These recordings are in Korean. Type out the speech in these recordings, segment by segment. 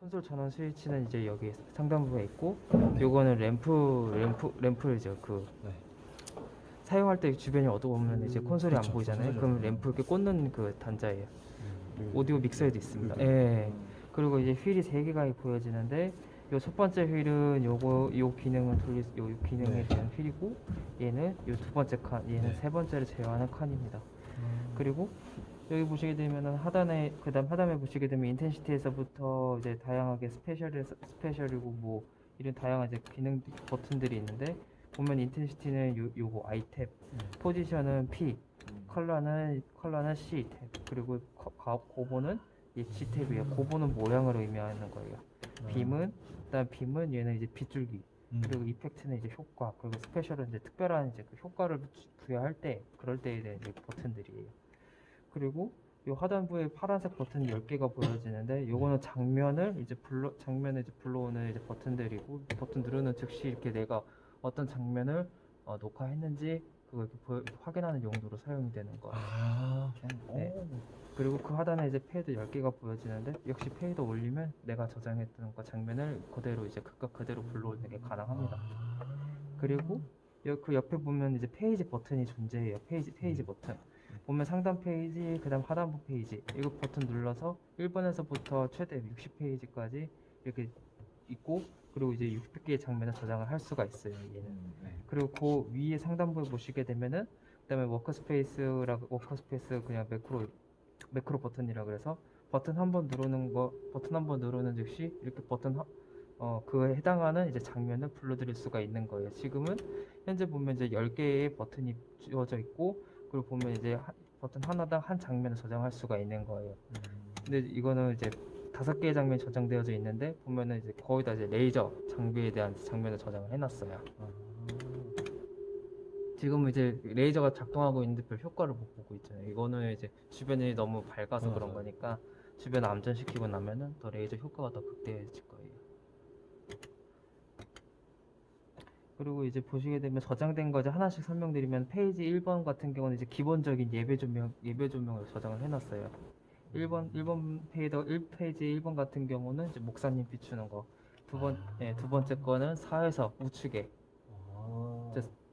콘솔 전원 스위치는 이제 여기 상단부에 있고 요거는 램프 램프 램프죠 그 네. 사용할 때 주변이 어두우면 이제 콘솔이 안 그쵸, 보이잖아요. 콘솔이 그럼 안 램프 이렇게 꽂는 그 단자예요. 음. 오디오 믹서에도 있습니다. 음. 예. 그리고 이제 휠이 세 개가 보여지는데 요 첫 번째 휠은 요거 요 기능을 돌릴 수- 요 기능에 네. 대한 휠이고 얘는 요 두 번째 칸 얘는 네. 세 번째를 제어하는 칸입니다. 음. 그리고 여기 보시게 되면은 하단에 그다음 하단에 보시게 되면 인텐시티에서부터 이제 다양하게 스페셜에서 스페셜이고 뭐 이런 다양한 이제 기능 버튼들이 있는데 보면 인텐시티는 요 요거 I 탭, 음. 포지션은 P, 컬러는 컬러는 C 탭, 그리고 거- 가- 고보는 이 G 탭이에요. 고보는 모양을 의미하는 거예요. 빔은 그다음 빔은 얘는 이제 빗줄기, 음. 그리고 이펙트는 이제 효과, 그리고 스페셜은 이제 특별한 이제 그 효과를 부- 부여할 때 그럴 때에 이제 버튼들이에요. 그리고 요 하단부에 파란색 버튼 10개가 보여지는데 요거는 장면을 이제 불러 장면을 이제 불러오는 이제 버튼들이고 버튼 누르는 즉시 이렇게 내가 어떤 장면을 어, 녹화했는지 그걸 이렇게 보여, 확인하는 용도로 사용이 되는 거예요. 아. 네. 그리고 그 하단에 이제 페이드 10개가 보여지는데 역시 페이드 올리면 내가 저장했던 그 장면을 그대로 이제 극과 그대로 불러오는 게 가능합니다. 아. 그리고 여- 그 옆에 보면 이제 페이지 버튼이 존재해요. 페이지 페이지 버튼. 보면 상단 페이지, 그다음 하단부 페이지. 이거 버튼 눌러서 1번에서부터 최대 60페이지까지 이렇게 있고 그리고 이제 600개의 장면을 저장을 할 수가 있어요. 얘는. 음, 네. 그리고 그 위에 상단부에 보시게 되면은 그다음에 워크스페이스라 워크스페이스 그냥 매크로 매크로 버튼이라 그래서 버튼 한 번 누르는 거 버튼 한 번 누르는 즉시 이렇게 버튼 하- 어 그에 해당하는 이제 장면을 불러드릴 수가 있는 거예요. 지금은 현재 보면 이제 10개의 버튼이 주어져 있고 그리고 보면 이제 하- 버튼 하나당 한 장면을 저장할 수가 있는 거예요. 음. 근데 이거는 이제 다섯 개의 장면이 저장되어져 있는데 보면은 이제 거의 다 이제 레이저 장비에 대한 장면을 저장을 해놨어요. 아. 지금은 이제 레이저가 작동하고 있는데 별 효과를 못 보고 있잖아요. 이거는 이제 주변이 너무 밝아서 그런 맞아요. 거니까 주변 암전시키고 나면은 더 레이저 효과가 더 극대해질 거예요. 그리고 이제 보시게 되면 저장된 거 이제 하나씩 설명드리면 페이지 1번 같은 경우는 이제 기본적인 예배 조명 예배 조명을 저장을 해놨어요. 1번 1번 페이지 1페이지 1번 같은 경우는 이제 목사님 비추는 거. 두 번, 예, 두 번째 거는 사회서 우측에 아.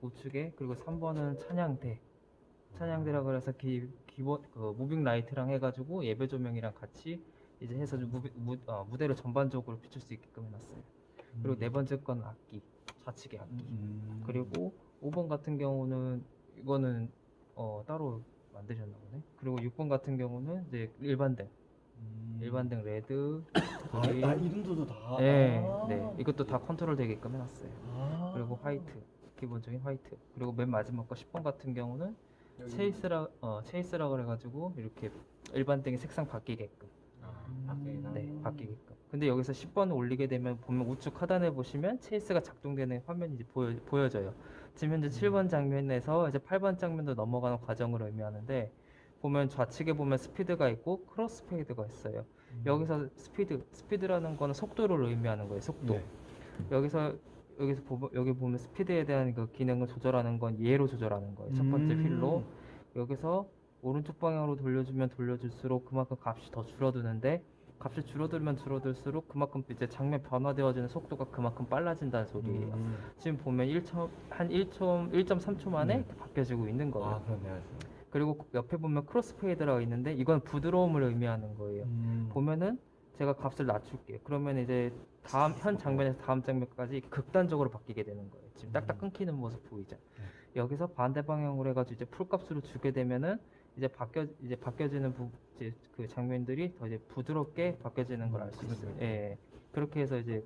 우측에 그리고 3번은 찬양대 찬양대라 그래서 기, 기본 그 무빙 라이트랑 해가지고 예배 조명이랑 같이 이제 해서 좀 무비, 무, 어, 무대를 전반적으로 비출 수 있게끔 해놨어요. 그리고 네 번째 건 악기 좌측에 악기 음. 그리고 5번 같은 경우는 이거는 어, 따로 만드셨나 보네. 그리고 6번 같은 경우는 이제 일반 등 음. 일반 등 레드 아, 아 이름도 다. 네, 아. 네 이것도 다 컨트롤 되게끔 해놨어요. 아. 그리고 화이트 기본적인 화이트. 그리고 맨 마지막 거 10번 같은 경우는 체이스라 어 체이스라 그래가지고 이렇게 일반 등의 색상 바뀌게끔. 아, 바뀌나? 네 바뀌게끔. 근데 여기서 10번 올리게 되면 보면 우측 하단에 보시면 체이스가 작동되는 화면이 이제 보여, 보여져요. 지금 현재 7번 장면에서 이제 8번 장면도 넘어가는 과정을 의미하는데 보면 좌측에 보면 스피드가 있고 크로스 페이드가 있어요. 음. 여기서 스피드 스피드라는 거는 속도를 의미하는 거예요 속도. 네. 여기서 여기서 보 여기 보면 스피드에 대한 그 기능을 조절하는 건 얘로 조절하는 거예요. 첫 번째 음. 휠로 여기서 오른쪽 방향으로 돌려주면 돌려줄수록 그만큼 값이 더 줄어드는데 값이 줄어들면 줄어들수록 그만큼 이제 장면 변화되어지는 속도가 그만큼 빨라진다는 소리예요. 음. 지금 보면 1초 한 1초 1.3초 만에 음. 바뀌어지고 있는 거예요. 아 그러네요. 그리고 옆에 보면 크로스페이드라고 있는데 이건 부드러움을 의미하는 거예요. 음. 보면은 제가 값을 낮출게요. 그러면 이제 다음 현 장면에서 다음 장면까지 극단적으로 바뀌게 되는 거예요. 지금 딱딱 음. 끊기는 모습 보이죠? 네. 여기서 반대 방향으로 해가지고 이제 풀값으로 주게 되면은 이제 바뀌어 이제 바뀌어지는 부, 이제 그 장면들이 더 이제 부드럽게 바뀌어지는 걸 알수 음, 있어요. 예, 그렇게 해서 이제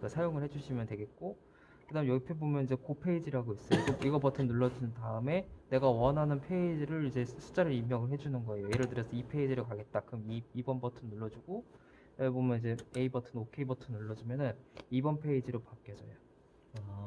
그 사용을 해주시면 되겠고. 그다음 옆에 보면 이제 고 페이지라고 있어요. 이거, 이거 버튼 눌러준 다음에 내가 원하는 페이지를 이제 숫자를 입력을 해주는 거예요. 예를 들어서 이 페이지를 가겠다. 그럼 2, 2번 버튼 눌러주고 여기 보면 이제 A 버튼, OK 버튼 눌러주면은 2번 페이지로 바뀌어져요. 아.